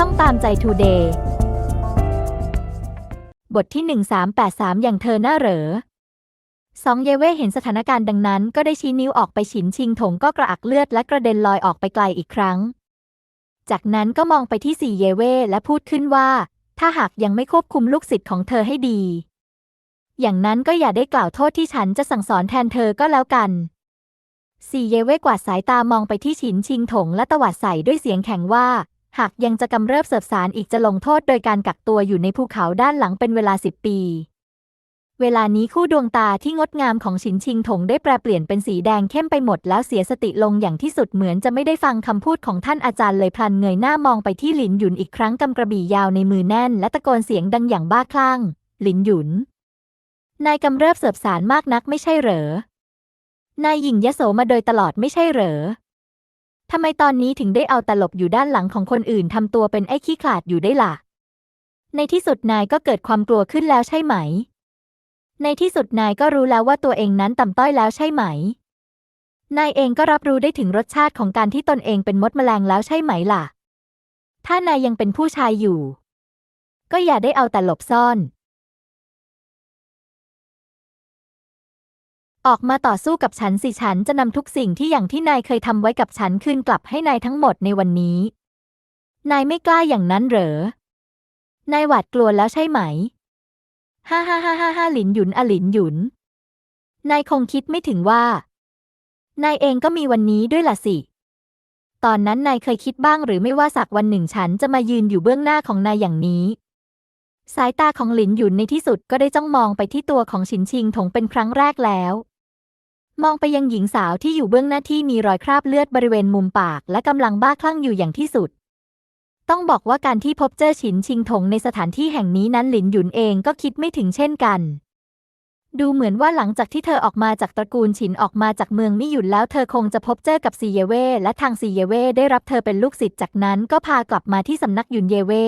ช่องตามใจทูเดย์บทที่ 1383 อย่างเธอหน้าเหรอสองเยเว่เห็นสถานการณ์ดังนั้น ก็ได้ชี้นิ้วออกไปฉินชิงถงก็กระอักเลือดและกระเด็นลอยออกไปไกลอีกครั้ง จากนั้นก็มองไปที่สี่เยเว่และพูดขึ้นว่า ถ้าหากยังไม่ควบคุมลูกศิษย์ของเธอให้ดี อย่างนั้นก็อย่าได้กล่าวโทษที่ฉันจะสั่งสอนแทนเธอก็แล้วกันสี่เยเว่กวาดสายตามองไปที่ฉินชิงถงและตวาดใส่ด้วยเสียงแข็งว่า หากยังจะกำเริบเสบสารอีกจะลงโทษโดยการกักตัวอยู่ในภูเขาด้านหลังเป็นเวลาสิบปี เวลานี้คู่ดวงตาที่งดงามของฉินชิงถงได้แปรเปลี่ยนเป็นสีแดงเข้มไปหมดแล้วเสียสติลงอย่างที่สุดเหมือนจะไม่ได้ฟังคำพูดของท่านอาจารย์เลยพลันเงยหน้ามองไปที่หลินหยุนอีกครั้งกำกระบี่ยาวในมือแน่น และตะโกนเสียงดังอย่างบ้าคลั่ง หลินหยุน นายกำเริบเสบสารมากนักไม่ใช่เหรอนายหญิงยโสมาโดยตลอดไม่ใช่เหรอ ทำไมตอนนี้ถึงได้เอาแต่หลบอยู่ด้านหลังของคนอื่นทำตัวเป็นไอ้ขี้ขลาดอยู่ได้ล่ะ ในที่สุดนายก็เกิดความกลัวขึ้นแล้วใช่ไหม ในที่สุดนายก็รู้แล้วว่าตัวเองนั้นต่ำต้อยแล้วใช่ไหม นายเองก็รับรู้ได้ถึงรสชาติของการที่ตนเองเป็นมดแมลงแล้วใช่ไหมล่ะ ถ้านายยังเป็นผู้ชายอยู่ ก็อย่าได้เอาแต่หลบซ่อน ออกมาต่อสู้กับฉันสิฉันจะนำทุกสิ่งที่อย่างที่นายเคยทำไว้กับฉันคืนกลับให้นายทั้งหมดในวันนี้ นายไม่กล้าอย่างนั้นเหรอ นายหวาดกลัวแล้วใช่ไหม ฮ่าฮ่าฮ่าฮ่าฮ่าหลินหยุนอหลินหยุน นายคงคิดไม่ถึงว่า นายเองก็มีวันนี้ด้วยล่ะสิ ตอนนั้นนายเคยคิดบ้างหรือไม่ว่าสักวันหนึ่งฉันจะมายืนอยู่เบื้องหน้าของนายอย่างนี้สายตาของหลินหยุนในที่สุดก็ได้จ้องมองไปที่ตัวของฉินชิงถงเป็นครั้งแรกแล้ว มองไปยังหญิงสาวที่อยู่เบื้องหน้าที่มีรอยคราบเลือดบริเวณมุมปาก และกำลังบ้าคลั่งอยู่อย่างที่สุด ต้องบอกว่าการที่พบเจอฉินชิงถงในสถานที่แห่งนี้นั้นหลินหยุนเองก็คิดไม่ถึงเช่นกัน ดูเหมือนว่าหลังจากที่เธอออกมาจากตระกูลฉินออกมาจากเมืองมิหยุนแล้วเธอคงจะพบเจอกับซีเยเว่และทางซีเยเว่ได้รับเธอเป็นลูกศิษย์จากนั้นก็พากลับมาที่สำนักหยุนเยเว่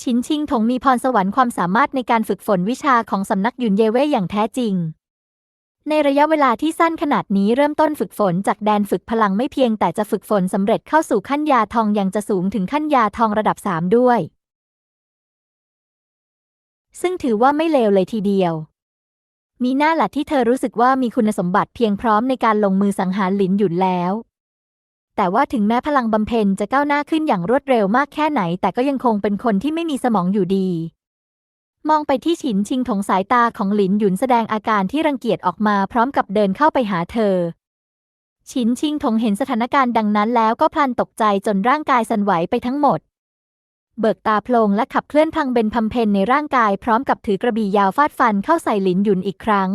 ฉินชิงถงมีพรสวรรค์ความสามารถในการฝึกฝนวิชาของสำนักหยุนเยเว่อย่างแท้จริง ในระยะเวลาที่สั้นขนาดนี้เริ่มต้นฝึกฝนจากแดนฝึกพลังไม่เพียงแต่จะฝึกฝนสำเร็จเข้าสู่ขั้นยาทองยังจะสูงถึงขั้นยาทองระดับสามด้วย ซึ่งถือว่าไม่เลวเลยทีเดียว มีหน้าหลัดที่เธอรู้สึกว่ามีคุณสมบัติเพียงพร้อมในการลงมือสังหารหลินหยุนแล้ว แต่ว่าถึงแม้พลังบำเพ็ญจะก้าวหน้าขึ้นอย่างรวดเร็วมากแค่ไหน แต่ก็ยังคงเป็นคนที่ไม่มีสมองอยู่ดี มองไปที่ฉินชิงถงสายตาของหลินหยุนแสดงอาการที่รังเกียจออกมาพร้อมกับเดินเข้าไปหาเธอ ฉินชิงถงเห็นสถานการณ์ดังนั้นแล้วก็พลันตกใจจนร่างกายสั่นไหวไปทั้งหมด เบิกตาโพลงและขับเคลื่อนพังเบนพำเพนในร่างกายพร้อมกับถือกระบี่ยาวฟาดฟันเข้าใส่หลินหยุนอีกครั้ง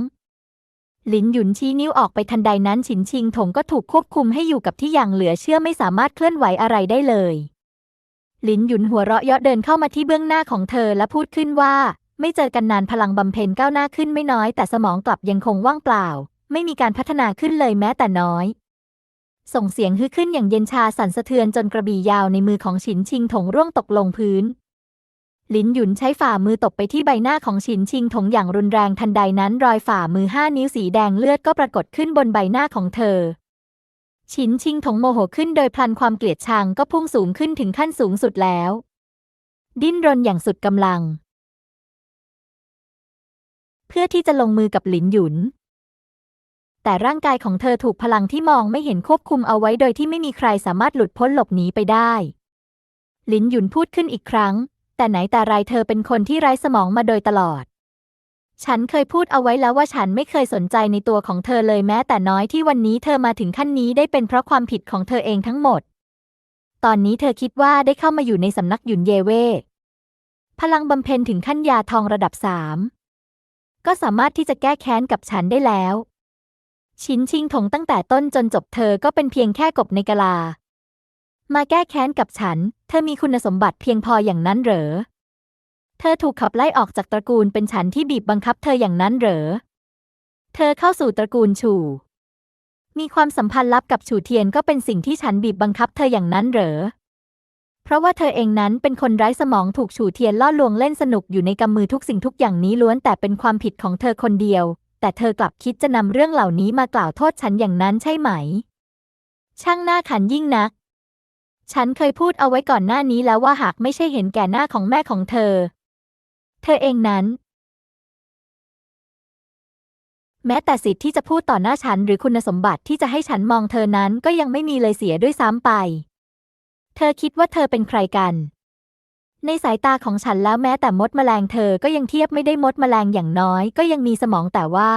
หลินหยุนชี้นิ้วออกไปทันใดนั้นฉินชิงถงก็ถูกควบคุมให้อยู่กับที่อย่างเหลือเชื่อไม่สามารถเคลื่อนไหวอะไรได้เลย ลินหยุนหัวเราะเยาะเดินเข้ามาที่เบื้องหน้าของเธอและพูดขึ้นว่า ไม่เจอกันนานพลังบำเพ็ญก้าวหน้าขึ้นไม่น้อย แต่สมองกลับยังคงว่างเปล่า ไม่มีการพัฒนาขึ้นเลยแม้แต่น้อย ส่งเสียงฮือขึ้นอย่างเย็นชาสั่นสะเทือนจนกระบี่ยาวในมือของฉินชิงถงร่วงตกลงพื้นลินหยุนใช้ฝ่ามือตบไปที่ใบหน้าของฉินชิงถงอย่างรุนแรงทันใดนั้นรอยฝ่ามือห้านิ้วสีแดงเลือดก็ปรากฏขึ้นบนใบหน้าของเธอ ฉินชิงถงโมโหขึ้นโดยพลันความเกลียดชังก็พุ่งสูงขึ้นถึงขั้นสูงสุดแล้ว ดิ้นรนอย่างสุดกำลัง เพื่อที่จะลงมือกับหลินหยุน แต่ร่างกายของเธอถูกพลังที่มองไม่เห็นควบคุมเอาไว้โดยที่ไม่มีใครสามารถหลุดพ้นหลบหนีไปได้ หลินหยุนพูดขึ้นอีกครั้ง แต่ไหนแต่ไรเธอเป็นคนที่ไร้สมองมาโดยตลอด ฉันเคยพูดเอาไว้แล้วว่าฉันไม่เคยสนใจในตัวของเธอเลยแม้แต่น้อยที่วันนี้เธอมาถึงขั้นนี้ได้เป็นเพราะความผิดของเธอเองทั้งหมด ตอนนี้เธอคิดว่าได้เข้ามาอยู่ในสำนักหยุนเยเว่พลังบำเพ็ญถึงขั้นยาทองระดับสามก็สามารถที่จะแก้แค้นกับฉันได้แล้ว ชินชิงถงตั้งแต่ต้นจนจบเธอก็เป็นเพียงแค่กบในกะลา มาแก้แค้นกับฉัน เธอมีคุณสมบัติเพียงพออย่างนั้นเหรอ เธอถูกขับไล่ออกจากตระกูลเป็นฉันที่บีบบังคับเธออย่างนั้นเหรอ เธอเข้าสู่ตระกูลฉู่มีความสัมพันธ์ลับกับฉู่เทียนก็เป็นสิ่งที่ฉันบีบบังคับเธออย่างนั้นเหรอ เพราะว่าเธอเองนั้นเป็นคนไร้สมองถูกฉู่เทียนล่อลวงเล่นสนุกอยู่ในกำมือทุกสิ่งทุกอย่างนี้ล้วนแต่เป็นความผิดของเธอคนเดียว แต่เธอกลับคิดจะนำเรื่องเหล่านี้มากล่าวโทษฉันอย่างนั้นใช่ไหม ช่างหน้าขันยิ่งนักฉันเคยพูดเอาไว้ก่อนหน้านี้แล้วว่าหากไม่ใช่เห็นแก่หน้าของแม่ของเธอ เธอเองนั้น แม้แต่สิทธิ์ที่จะพูดต่อหน้าฉันหรือคุณสมบัติที่จะให้ฉันมองเธอนั้นก็ยังไม่มีเลยเสียด้วยซ้ำไป เธอคิดว่าเธอเป็นใครกัน ในสายตาของฉันแล้วแม้แต่มดแมลงเธอก็ยังเทียบไม่ได้มดแมลงอย่างน้อย ก็ยังมีสมองแต่ว่า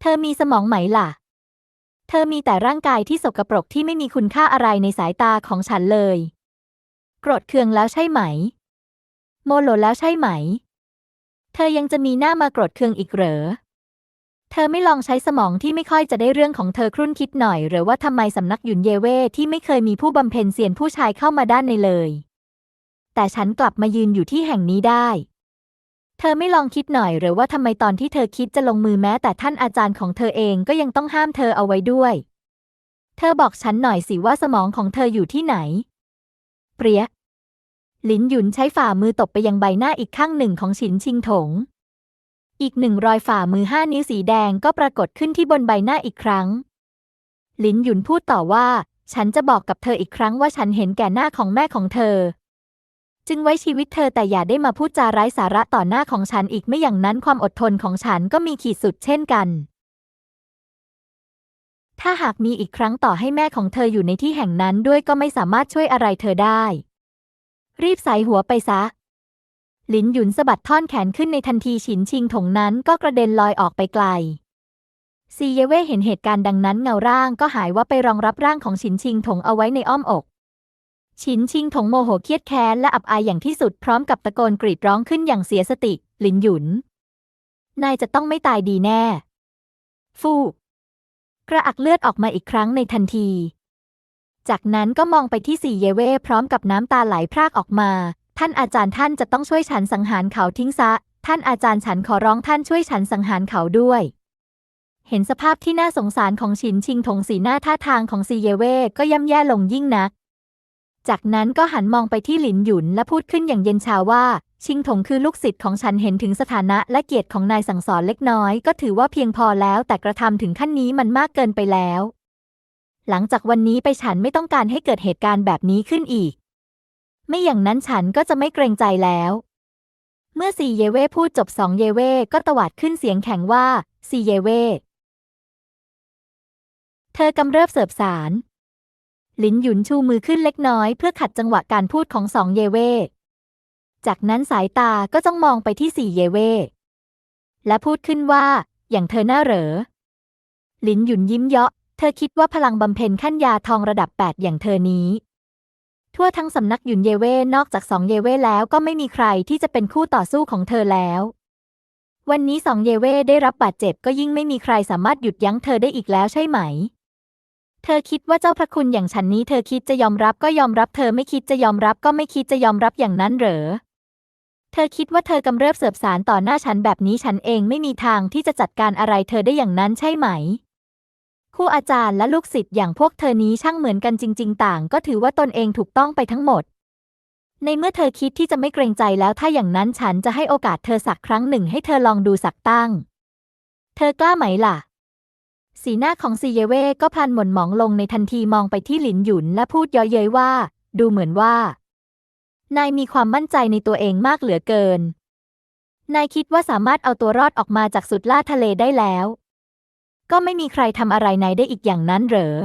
เธอมีสมองไหมล่ะ เธอมีแต่ร่างกายที่สกปรกที่ไม่มีคุณค่าอะไรในสายตาของฉันเลย โกรธเคืองแล้วใช่ไหม โมโหแล้วใช่ไหม เธอยังจะมีหน้ามาโกรธเคืองอีกเหรอ เธอไม่ลองใช้สมองที่ไม่ค่อยจะได้เรื่องของเธอครุ่นคิดหน่อย หรือว่าทำไมสำนักหยุนเยเว่ที่ไม่เคยมีผู้บำเพ็ญเซียนผู้ชายเข้ามาด้านในเลย แต่ฉันกลับมายืนอยู่ที่แห่งนี้ได้ เธอไม่ลองคิดหน่อยหรือว่าทำไมตอนที่เธอคิดจะลงมือแม้แต่ท่านอาจารย์ของเธอเองก็ยังต้องห้ามเธอเอาไว้ด้วย เธอบอกฉันหน่อยสิว่าสมองของเธออยู่ที่ไหน เปรี้ย หลินหยุนใช้ฝ่ามือตบไปยังใบหน้าอีกข้างหนึ่งของฉินชิงถง อีกหนึ่งรอยฝ่ามือห้านิ้วสีแดงก็ปรากฏขึ้นที่บนใบหน้าอีกครั้ง หลินหยุนพูดต่อว่า ฉันจะบอกกับเธออีกครั้งว่าฉันเห็นแก่หน้าของแม่ของเธอ จึงไว้ชีวิตเธอแต่อย่าได้มาพูดจาไร้สาระต่อหน้าของฉันอีกไม่อย่างนั้นความอดทนของฉันก็มีขีดสุดเช่นกัน ถ้าหากมีอีกครั้งต่อให้แม่ของเธออยู่ในที่แห่งนั้นด้วยก็ไม่สามารถช่วยอะไรเธอได้ รีบใส่หัวไปซะ หลินหยุนสะบัดท่อนแขนขึ้นในทันทีฉินชิงถงนั้นก็กระเด็นลอยออกไปไกล ซีเยเว่เห็นเหตุการณ์ดังนั้นเงาร่างก็หายว่าไปรองรับร่างของฉินชิงถงเอาไว้ในอ้อมอก ฉินชิงถงโมโหเครียดแค้นและอับอายอย่างที่สุดพร้อมกับตะโกนกรีดร้องขึ้นอย่างเสียสติ หลินหยุน นายจะต้องไม่ตายดีแน่ ฟู่กระอักเลือดออกมาอีกครั้งในทันที จากนั้นก็มองไปที่สี่เยเว่พร้อมกับน้ำตาไหลพรากออกมา ท่านอาจารย์ท่านจะต้องช่วยฉันสังหารเขาทิ้งซะ ท่านอาจารย์ฉันขอร้องท่านช่วยฉันสังหารเขาด้วยเห็นสภาพที่น่าสงสารของฉินชิงถงสีหน้าท่าทางของซีเยเว่ก็ย่ำแย่ลงยิ่งนัก จากนั้นก็หันมองไปที่หลินหยุนและพูดขึ้นอย่างเย็นชาว่า ชิงถงคือลูกศิษย์ของฉันเห็นถึงสถานะและเกียรติของนายสั่งสอนเล็กน้อย ก็ถือว่าเพียงพอแล้วแต่กระทำถึงขั้นนี้มันมากเกินไปแล้ว หลังจากวันนี้ไปฉันไม่ต้องการให้เกิดเหตุการณ์แบบนี้ขึ้นอีก ไม่อย่างนั้นฉันก็จะไม่เกรงใจแล้ว เมื่อซีเยเว่พูดจบสองเยเว่ก็ตวาดขึ้นเสียงแข็งว่าซีเยเว่เธอกำเริบเสบสารหลินหยุนชูมือขึ้นเล็กน้อยเพื่อขัดจังหวะการพูดของสองเยเว่จากนั้นสายตาก็จ้องมองไปที่สี่เยเว่และพูดขึ้นว่า อย่างเธอหน้าเหรอหลินหยุนยิ้มเยาะ เธอคิดว่าพลังบำเพ็ญขั้นยาทองระดับแปดอย่างเธอนี้ ทั่วทั้งสำนักหยุนเยเว่นอกจากสองเยเว่แล้วก็ไม่มีใครที่จะเป็นคู่ต่อสู้ของเธอแล้ว วันนี้สองเยเว่ได้รับบาดเจ็บก็ยิ่งไม่มีใครสามารถหยุดยั้งเธอได้อีกแล้วใช่ไหม เธอคิดว่าเจ้าพระคุณอย่างฉันนี้ เธอคิดจะยอมรับก็ยอมรับ เธอไม่คิดจะยอมรับก็ไม่คิดจะยอมรับอย่างนั้นเหรอเธอคิดว่าเธอกำเริบเสบสารต่อหน้าฉันแบบนี้ฉันเองไม่มีทางที่จะจัดการอะไรเธอได้อย่างนั้นใช่ไหม คู่อาจารย์และลูกศิษย์อย่างพวกเธอนี้ช่างเหมือนกันจริง ๆ ต่าง ก็ถือว่าตนเองถูกต้องไปทั้งหมด ในเมื่อเธอคิดที่จะไม่เกรงใจแล้วถ้าอย่างนั้นฉันจะให้โอกาสเธอสักครั้งหนึ่งให้เธอลองดูสักตั้ง เธอกล้าไหมล่ะ สีหน้าของซีเยเว่ก็พลันหม่นหมองลงในทันทีมองไปที่หลินหยุนและพูดเย้อยเย้ยว่า ดูเหมือนว่า นายมีความมั่นใจในตัวเองมากเหลือเกิน นายคิดว่าสามารถเอาตัวรอดออกมาจากสุดล่าทะเลได้แล้ว ก็ไม่มีใครทำอะไรนายได้อีกอย่างนั้นเหรอ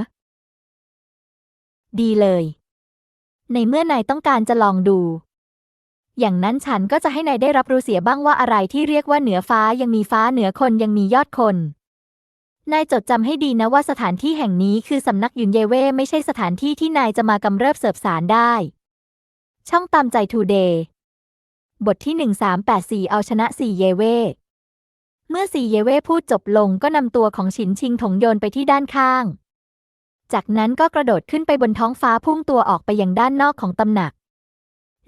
ดีเลย ในเมื่อนายต้องการจะลองดู อย่างนั้นฉันก็จะให้นายได้รับรู้เสียบ้างว่าอะไรที่เรียกว่าเหนือฟ้ายังมีฟ้าเหนือคนยังมียอดคน นายจดจำให้ดีนะว่าสถานที่แห่งนี้คือสำนักยุนเยเว่ไม่ใช่สถานที่ที่นายจะมากำเริบเสบสารได้ ช่องตามใจทูเดย์บทที่ 1384 เอาชนะสี่เยเว่ เมื่อสี่เยเว่พูดจบลงก็นำตัวของฉินชิงถงโยนไปที่ด้านข้าง จากนั้นก็กระโดดขึ้นไปบนท้องฟ้าพุ่งตัวออกไปยังด้านนอกของตำหนัก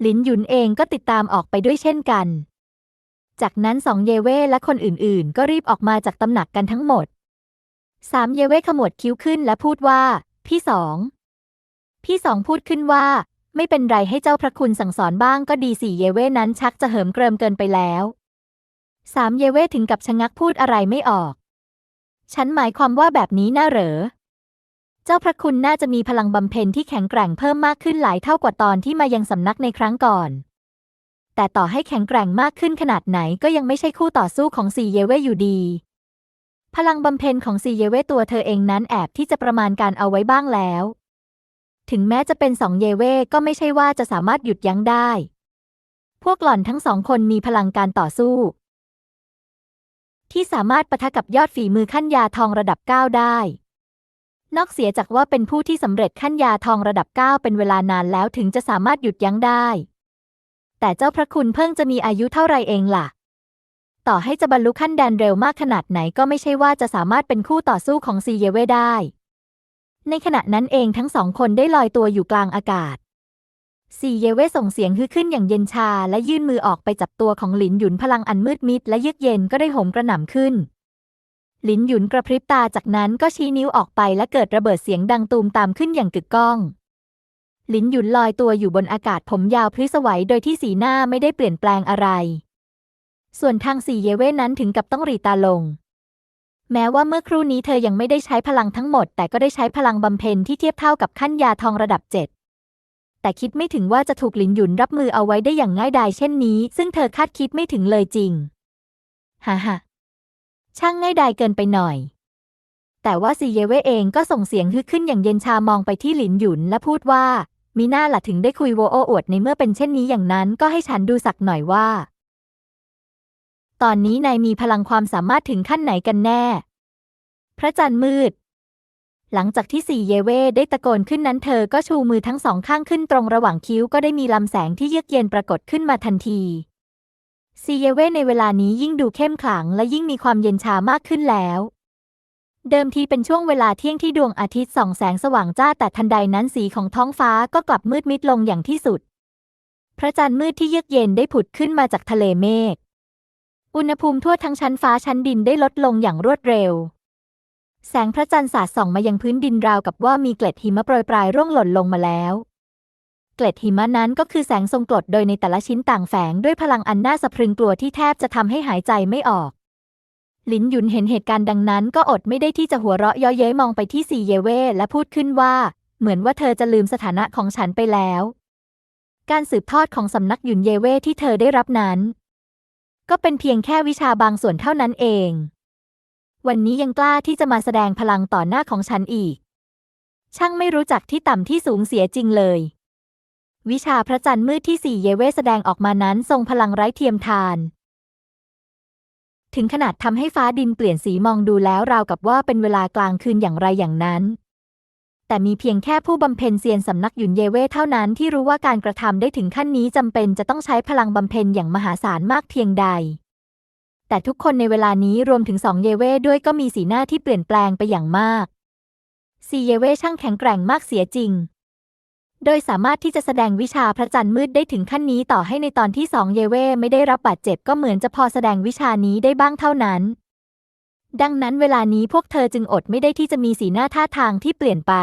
หลินหยุนเองก็ติดตามออกไปด้วยเช่นกัน จากนั้นสองเยเว่และคนอื่นๆ ก็รีบออกมาจากตำหนักกันทั้งหมดสามเยเว่ขมวดคิ้วขึ้นและพูดว่า พี่สอง พี่สองพูดขึ้นว่า ไม่เป็นไรให้เจ้าพระคุณสั่งสอนบ้างก็ดีสี่เยเว่นั้นชักจะเหิมเกริมเกินไปแล้ว สามเยเวถึงกับชะงักพูดอะไรไม่ออก ฉันหมายความว่าแบบนี้น่าเหรอ เจ้าพระคุณน่าจะมีพลังบำเพ็ญที่แข็งแกร่งเพิ่มมากขึ้นหลายเท่ากว่าตอนที่มายังสำนักในครั้งก่อน แต่ต่อให้แข็งแกร่งมากขึ้นขนาดไหนก็ยังไม่ใช่คู่ต่อสู้ของซีเยเวอยู่ดี พลังบำเพ็ญของซีเยเวตัวเธอเองนั้นแอบที่จะประมาณการเอาไว้บ้างแล้ว ถึงแม้จะเป็นสองเยเวก็ไม่ใช่ว่าจะสามารถหยุดยั้งได้ พวกหล่อนทั้งสองคนมีพลังการต่อสู้ ที่สามารถปะทะกับยอดฝีมือขั้นยาทองระดับ 9 ได้ นอกเสียจากว่าเป็นผู้ที่สำเร็จขั้นยาทองระดับ 9 เป็นเวลานานแล้วถึงจะสามารถหยุดยั้งได้ แต่เจ้าพระคุณเพิ่งจะมีอายุเท่าไรเองล่ะ ต่อให้จะบรรลุขั้นแดนเร็วมากขนาดไหนก็ไม่ใช่ว่าจะสามารถเป็นคู่ต่อสู้ของซีเยเว่ได้ ในขณะนั้นเองทั้งสองคนได้ลอยตัวอยู่กลางอากาศ ซีเยเว่ส่งเสียงฮือขึ้นอย่างเย็นชา และยื่นมือออกไปจับตัวของหลินหยุนพลังอันมืดมิดและเยือกเย็นก็ได้โหมกระหน่ำขึ้น หลินหยุนกระพริบตาจากนั้นก็ชี้นิ้วออกไปและเกิดระเบิดเสียงดังตูมตามขึ้นอย่างกึกก้องหลินหยุนลอยตัวอยู่บนอากาศผมยาวพริ้สวัยโดยที่สีหน้าไม่ได้เปลี่ยนแปลงอะไร ส่วนทางซีเยเว่นั้นถึงกับต้องหรีตาลง แม้ว่าเมื่อครู่นี้เธอยังไม่ได้ใช้พลังทั้งหมด แต่ก็ได้ใช้พลังบำเพ็ญที่เทียบเท่ากับขั้นยาทองระดับเจ็ด แต่คิดไม่ถึงว่าจะถูกหลินหยุนรับมือเอาไว้ได้อย่างง่ายดายเช่นนี้ ซึ่งเธอคาดคิดไม่ถึงเลยจริงฮ่าฮ่าช่างง่ายดายเกินไปหน่อย แต่ว่าซีเยเว่เองก็ส่งเสียงฮึกขึ้นอย่างเย็นชามองไปที่หลินหยุนและพูดว่า มีหน้าละถึงได้คุยโวโออวดในเมื่อเป็นเช่นนี้อย่างนั้นก็ให้ฉันดูสักหน่อยว่า ตอนนี้นายมีพลังความสามารถถึงขั้นไหนกันแน่ พระจันทร์มืด หลังจากที่สี่เยเว่ได้ตะโกนขึ้นนั้นเธอก็ชูมือทั้งสองข้างขึ้นตรงระหว่างคิ้วก็ได้มีลำแสงที่เยือกเย็นปรากฏขึ้นมาทันทีซีเยเว่ในเวลานี้ยิ่งดูเข้มขลังและยิ่งมีความเย็นชามากขึ้นแล้ว เดิมทีเป็นช่วงเวลาเที่ยงที่ดวงอาทิตย์ส่องแสงสว่างจ้าแต่ทันใดนั้นสีของท้องฟ้าก็กลับมืดมิดลงอย่างที่สุด พระจันทร์มืดที่เยือกเย็นได้ผุดขึ้นมาจากทะเลเมฆ อุณหภูมิทั่วทั้งชั้นฟ้าชั้นดินได้ลดลงอย่างรวดเร็ว แสงพระจันทร์สาดส่องมายังพื้นดินราวกับว่ามีเกล็ดหิมะโปรยปลายร่วงหล่นลงมาแล้ว เกล็ดหิมะนั้นก็คือแสงทรงกรดโดยในแต่ละชิ้นต่างแฝงด้วยพลังอันน่าสะพรึงกลัวที่แทบจะทำให้หายใจไม่ออกหลินหยุนเห็นเหตุการณ์ดังนั้นก็อดไม่ได้ที่จะหัวเราะเย้อเย้ยมองไปที่ซีเยเว่และพูดขึ้นว่า เหมือนว่าเธอจะลืมสถานะของฉันไปแล้ว การสืบทอดของสำนักหยุนเยเว่ที่เธอได้รับนั้น ก็เป็นเพียงแค่วิชาบางส่วนเท่านั้นเอง วันนี้ยังกล้าที่จะมาแสดงพลังต่อหน้าของฉันอีก ช่างไม่รู้จักที่ต่ำที่สูงเสียจริงเลย วิชาพระจันทร์มืดที่สี่เยเวแสดงออกมานั้นทรงพลังไร้เทียมทาน ถึงขนาดทำให้ฟ้าดินเปลี่ยนสีมองดูแล้วราวกับว่าเป็นเวลากลางคืนอย่างไรอย่างนั้น แต่มีเพียงแค่ผู้บำเพ็ญเซียนสำนักหยุนเยเวเท่านั้นที่รู้ว่าการกระทำได้ถึงขั้นนี้จำเป็นจะต้องใช้พลังบำเพ็ญอย่างมหาศาลมากเพียงใด แต่ทุกคนในเวลานี้รวมถึงสองเยเว่ด้วยก็มีสีหน้าที่เปลี่ยนแปลงไปอย่างมากซีเยเว่ช่างแข็งแกร่งมากเสียจริง โดยสามารถที่จะแสดงวิชาพระจันทร์มืดได้ถึงขั้นนี้ต่อให้ในตอนที่สองเยเว่ไม่ได้รับบาดเจ็บก็เหมือนจะพอแสดงวิชานี้ได้บ้างเท่านั้น ดังนั้นเวลานี้พวกเธอจึงอดไม่ได้ที่จะมีสีหน้าท่าทางที่เปลี่ยนไป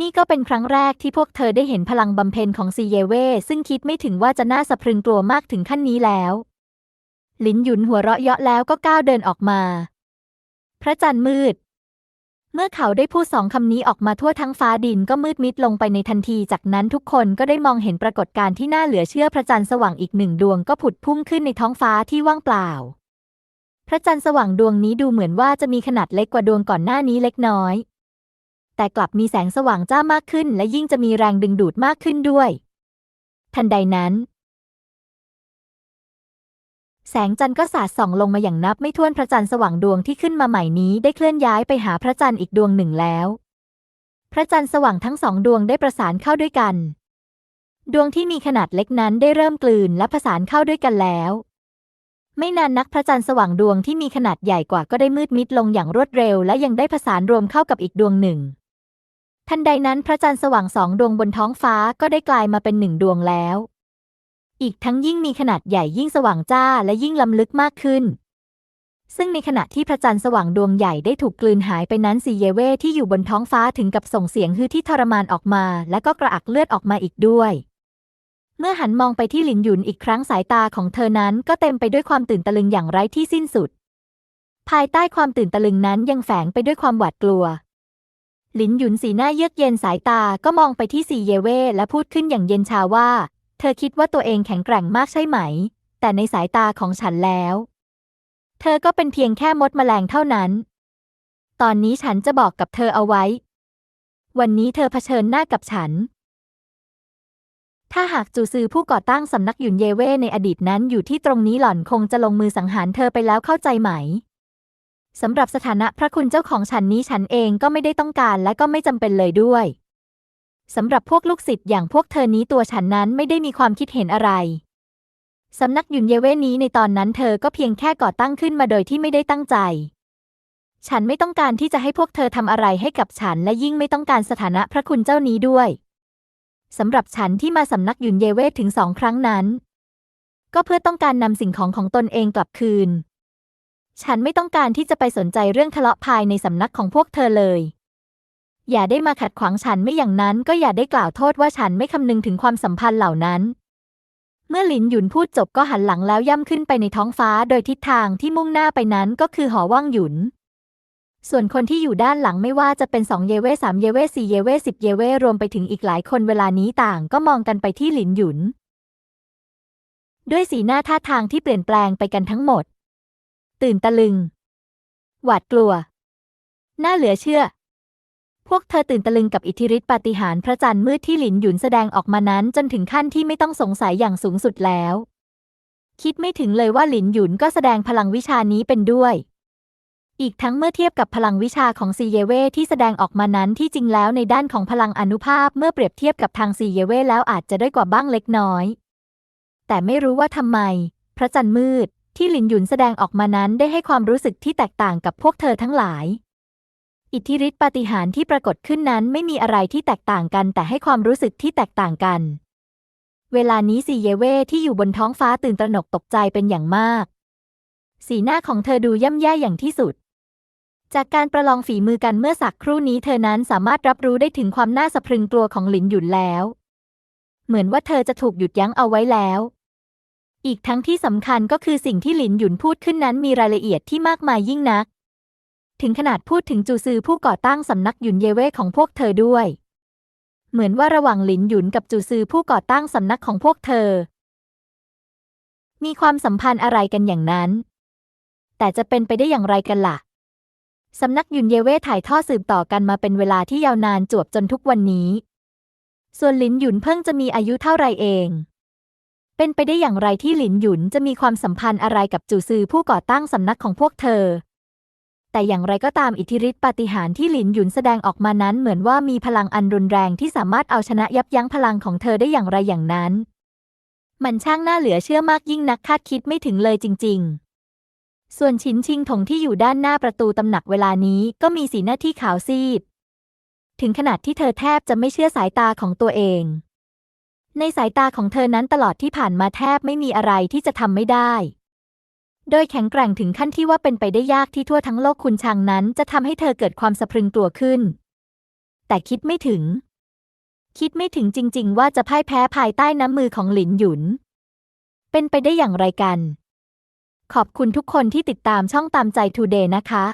นี่ก็เป็นครั้งแรกที่พวกเธอได้เห็นพลังบำเพ็ญของซีเยเว่ซึ่งคิดไม่ถึงว่าจะน่าสะพรึงกลัวมากถึงขั้นนี้แล้ว ลินหยุนหัวเราะเยาะแล้วก็ก้าวเดินออกมา พระจันทร์มืด เมื่อเขาได้พูดสองคำนี้ออกมาทั่วทั้งฟ้าดินก็มืดมิดลงไปในทันทีจากนั้นทุกคนก็ได้มองเห็นปรากฏการณ์ที่น่าเหลือเชื่อพระจันทร์สว่างอีกหนึ่งดวงก็ผุดพุ่งขึ้นในท้องฟ้าที่ว่างเปล่า พระจันทร์สว่างดวงนี้ดูเหมือนว่าจะมีขนาดเล็กกว่าดวงก่อนหน้านี้เล็กน้อย แต่กลับมีแสงสว่างจ้ามากขึ้น และยิ่งจะมีแรงดึงดูดมากขึ้นด้วย ทันใดนั้น แสงจันทร์ก็สาดส่องลงมาอย่างนับไม่ถ้วนพระจันทร์สว่างดวงที่ขึ้นมาใหม่นี้ได้เคลื่อนย้ายไปหาพระจันทร์อีกดวงหนึ่งแล้ว พระจันทร์สว่างทั้งสองดวงได้ประสานเข้าด้วยกัน ดวงที่มีขนาดเล็กนั้นได้เริ่มกลืนและประสานเข้าด้วยกันแล้ว ไม่นานนักพระจันทร์สว่างดวงที่มีขนาดใหญ่กว่าก็ได้มืดมิดลงอย่างรวดเร็ว และยังได้ประสานรวมเข้ากับอีกดวงหนึ่ง ทันใดนั้นพระจันทร์สว่างสองดวงบนท้องฟ้าก็ได้กลายมาเป็นหนึ่งดวงแล้ว อีกทั้งยิ่งมีขนาดใหญ่ยิ่งสว่างจ้าและยิ่งล้ำลึกมากขึ้น ซึ่งในขณะที่พระจันทร์สว่างดวงใหญ่ได้ถูกกลืนหายไปนั้นซีเยเวที่อยู่บนท้องฟ้าถึงกับส่งเสียงฮือที่ทรมานออกมา และก็กระอักเลือดออกมาอีกด้วย เมื่อหันมองไปที่หลินหยุนอีกครั้งสายตาของเธอนั้นก็เต็มไปด้วยความตื่นตะลึงอย่างไร้ที่สิ้นสุด ภายใต้ความตื่นตะลึงนั้นยังแฝงไปด้วยความหวาดกลัวหลินหยุนสีหน้าเยือกเย็นสายตาก็มองไปที่ซีเยเว่และพูดขึ้นอย่างเย็นชาว่า เธอคิดว่าตัวเองแข็งแกร่งมากใช่ไหม แต่ในสายตาของฉันแล้ว เธอก็เป็นเพียงแค่มดแมลงเท่านั้น ตอนนี้ฉันจะบอกกับเธอเอาไว้ วันนี้เธอเผชิญหน้ากับฉัน ถ้าหากจูซือผู้ก่อตั้งสำนักหยุนเยเว่ในอดีตนั้นอยู่ที่ตรงนี้หล่อนคงจะลงมือสังหารเธอไปแล้วเข้าใจไหมสำหรับสถานะพระคุณเจ้าของฉันนี้ฉันเองก็ไม่ได้ต้องการและก็ไม่จำเป็นเลยด้วย สำหรับพวกลูกศิษย์อย่างพวกเธอนี้ตัวฉันนั้นไม่ได้มีความคิดเห็นอะไร สำนักหยุนเยเว่นี้ในตอนนั้นเธอก็เพียงแค่ก่อตั้งขึ้นมาโดยที่ไม่ได้ตั้งใจ ฉันไม่ต้องการที่จะให้พวกเธอทำอะไรให้กับฉันและยิ่งไม่ต้องการสถานะพระคุณเจ้านี้ด้วยสำหรับฉันที่มาสำนักหยุนเยเว่ถึงสองครั้งนั้น ก็เพื่อต้องการนำสิ่งของของตนเองกลับคืน ฉันไม่ต้องการที่จะไปสนใจเรื่องทะเลาะภายในสำนักของพวกเธอเลย อย่าได้มาขัดขวางฉันไม่อย่างนั้นก็อย่าได้กล่าวโทษว่าฉันไม่คำนึงถึงความสัมพันธ์เหล่านั้น เมื่อหลินหยุนพูดจบก็หันหลังแล้วย่ำขึ้นไปในท้องฟ้าโดยทิศทางที่มุ่งหน้าไปนั้นก็คือหอว่างหยุน ส่วนคนที่อยู่ด้านหลังไม่ว่าจะเป็นสองเยเว่สามเยเว่สี่เยเว่สิบเยเว่รวมไปถึงอีกหลายคนเวลานี้ต่างก็มองกันไปที่หลินหยุน ด้วยสีหน้าท่าทางที่เปลี่ยนแปลงไปกันทั้งหมด ตื่นตะลึง หวาดกลัว น่าเหลือเชื่อ พวกเธอตื่นตะลึงกับอิทธิฤทธิปาฏิหาริย์พระจันทร์มืดที่หลินหยุนแสดงออกมานั้นจนถึงขั้นที่ไม่ต้องสงสัยอย่างสูงสุดแล้ว คิดไม่ถึงเลยว่าหลินหยุนก็แสดงพลังวิชานี้เป็นด้วย อีกทั้งเมื่อเทียบกับพลังวิชาของซีเยเว่ที่แสดงออกมานั้นที่จริงแล้วในด้านของพลังอนุภาพเมื่อเปรียบเทียบกับทางซีเยเว่แล้วอาจจะด้อยกว่าบ้างเล็กน้อย แต่ไม่รู้ว่าทำไม พระจันทร์มืดที่หลินหยุนแสดงออกมานั้นได้ให้ความรู้สึกที่แตกต่างกับพวกเธอทั้งหลาย อิทธิฤทธิปาฏิหาริย์ที่ปรากฏขึ้นนั้นไม่มีอะไรที่แตกต่างกัน แต่ให้ความรู้สึกที่แตกต่างกัน เวลานี้ซีเยเว่ที่อยู่บนท้องฟ้าตื่นตระหนกตกใจเป็นอย่างมาก สีหน้าของเธอดูย่ำแย่อย่างที่สุด จากการประลองฝีมือกันเมื่อสักครู่นี้เธอนั้นสามารถรับรู้ได้ถึงความน่าสะพรึงกลัวของหลินหยุนแล้ว เหมือนว่าเธอจะถูกหยุดยั้งเอาไว้แล้ว อีกทั้งที่สำคัญก็คือสิ่งที่หลินหยุนพูดขึ้นนั้นมีรายละเอียดที่มากมายยิ่งนัก ถึงขนาดพูดถึงจูซือผู้ก่อตั้งสำนักหยุนเยเว่ของพวกเธอด้วย เหมือนว่าระหว่างหลินหยุนกับจูซือผู้ก่อตั้งสำนักของพวกเธอ มีความสัมพันธ์อะไรกันอย่างนั้น แต่จะเป็นไปได้อย่างไรกันล่ะสำนักหยุนเยเว่ถ่ายทอดสืบต่อกันมาเป็นเวลาที่ยาวนานจวบจนทุกวันนี้ ส่วนหลินหยุนเพิ่งจะมีอายุเท่าไรเอง เป็นไปได้อย่างไรที่หลินหยุนจะมีความสัมพันธ์อะไรกับจูซือผู้ก่อตั้งสำนักของพวกเธอ แต่อย่างไรก็ตามอิทธิฤทธิปาฏิหาริย์ที่หลินหยุนแสดงออกมานั้นเหมือนว่ามีพลังอันรุนแรงที่สามารถเอาชนะยับยั้งพลังของเธอได้อย่างไรอย่างนั้น มันช่างน่าเหลือเชื่อมากยิ่งนักคาดคิดไม่ถึงเลยจริง ๆ ส่วนชินชิงถงที่อยู่ด้านหน้าประตูตำหนักเวลานี้ก็มีสีหน้าที่ขาวซีด ถึงขนาดที่เธอแทบจะไม่เชื่อสายตาของตัวเอง ในสายตาของเธอนั้นตลอดที่ผ่านมาแทบไม่มีอะไรที่จะทำไม่ได้ โดยแข็งแกร่งถึงขั้นที่ว่าเป็นไปได้ยากที่ทั่วทั้งโลกคุณชางนั้น จะทำให้เธอเกิดความสะพรึงกลัวขึ้น แต่คิดไม่ถึง คิดไม่ถึงจริง ๆ ว่าจะพ่ายแพ้ภายใต้น้ำมือของหลินหยุน เป็นไปได้อย่างไรกัน ขอบคุณทุกคนที่ติดตามช่องตามใจทูเดย์นะคะ